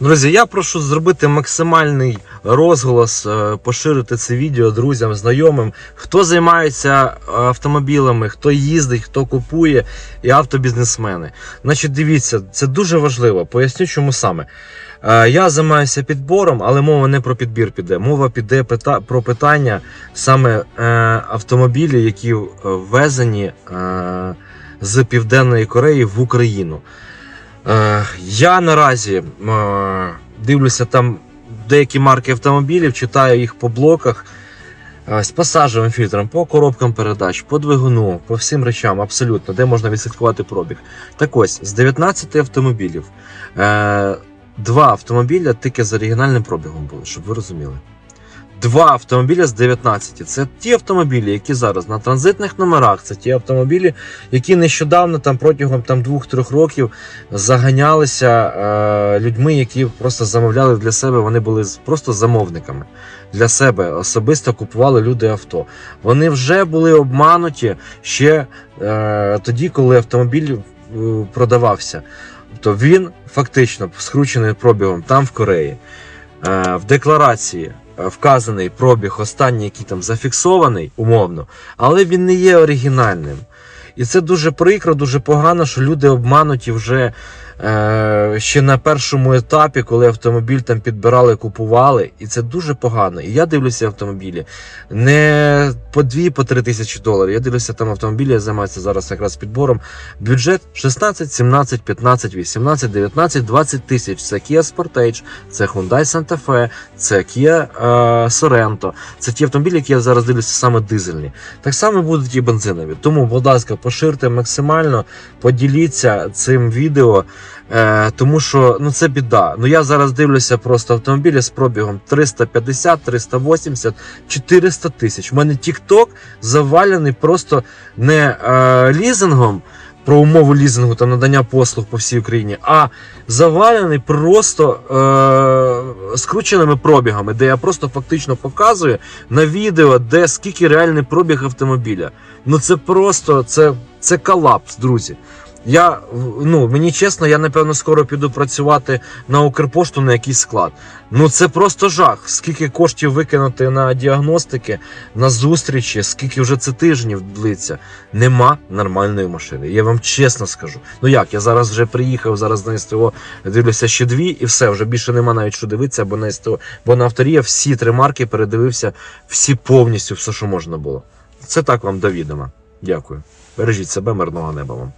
Друзі, я прошу зробити максимальний розголос, е, поширити це відео друзям, знайомим, хто займається е, автомобілями, хто їздить, хто купує, і автобізнесмени. Значить, дивіться, це дуже важливо. Поясню, чому саме. Е, Я займаюся підбором, але мова не про підбір піде. Мова піде про питання саме автомобілів, які ввезені з Південної Кореї в Україну. Е, Я наразі е, дивлюся там деякі марки автомобілів, читаю їх по блоках е, з пасажевим фільтром, по коробкам передач, по двигуну, по всім речам, абсолютно, де можна відслідкувати пробіг. Так ось, з 19 автомобілів, два автомобіля тільки з оригінальним пробігом були, щоб ви розуміли. Два автомобіля з 19. Це ті автомобілі, які зараз на транзитних номерах, це ті автомобілі, які нещодавно там протягом там, 2-3 років заганялися е, людьми, які просто замовляли для себе. Вони були просто замовниками для себе. Особисто купували люди авто. Вони вже були обмануті ще е, тоді, коли автомобіль е, продавався. Тобто він фактично скручений пробігом там в Кореї. Е, в декларації вказаний пробіг останній, який там зафіксований умовно, але він не є оригінальним. І це дуже прикро, дуже погано, що люди обмануті вже е, ще на першому етапі, коли автомобіль там підбирали, купували. І це дуже погано. І я дивлюся автомобілі не по 2 по 3 тисячі доларів. Я дивлюся там автомобілі, я займаюся зараз якраз підбором. Бюджет 16, 17, 15, 18, 19, 20 тисяч. Це Kia Sportage, це Hyundai Santa Fe, це Kia е, Sorento. Це ті автомобілі, які я зараз дивлюся саме дизельні. Так само будуть і бензинові. Тому, будь ласка, поширте максимально, поділіться цим відео. Е, тому що ну це біда. Ну я зараз дивлюся просто автомобілі з пробігом 350, 380, 400 тисяч. У мене TikTok завалений просто не е, лізингом. Про умову лізингу та надання послуг по всій Україні, а завалений просто е- скрученими пробігами, де я просто фактично показую на відео, де скільки реальний пробіг автомобіля. Ну це просто це, це колапс, друзі. Я ну мені чесно, я напевно скоро піду працювати на Укрпошту на якийсь склад. Ну це просто жах. Скільки коштів викинути на діагностики, на зустрічі, скільки вже це тижнів длиться. Нема нормальної машини. Я вам чесно скажу. Ну як, я зараз вже приїхав, зараз на СТО дивлюся ще дві, і все, вже більше нема навіть що дивитися, бо на СТО, бо на авторія всі три марки передивився, всі повністю, все, що можна було. Це так вам до відома. Дякую. Бережіть себе, мирного неба вам.